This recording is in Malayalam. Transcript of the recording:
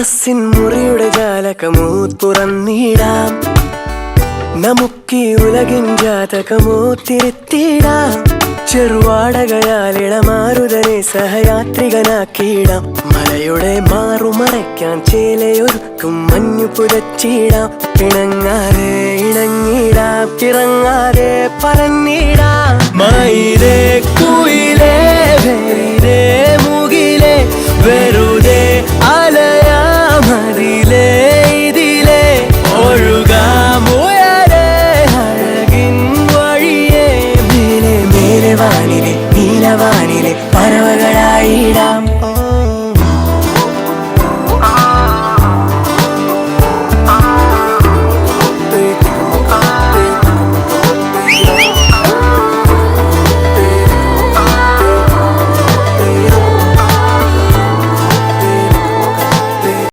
മനസ്സിൻ മുറിയുടെ ജാലകമോ തുറന്നിടാം നമുക്കീ ഉലകിൻ ജാതകമോ തിരുത്തിടാം ചെറുവാടകയാൽ ഇളമാരുതനെ സഹയാത്രികനാക്കിയിടാം. മലയുടെ മാറുമറയ്ക്കാൻ ചേലയൊരുക്കും മഞ്ഞു പുതച്ചിടാം. ഇണങ്ങാതെ ഇണങ്ങിടാം ഇറങ്ങാതെ പറന്നിടാം. நீலவானிலே நீலவானிலே பறவைகளாய்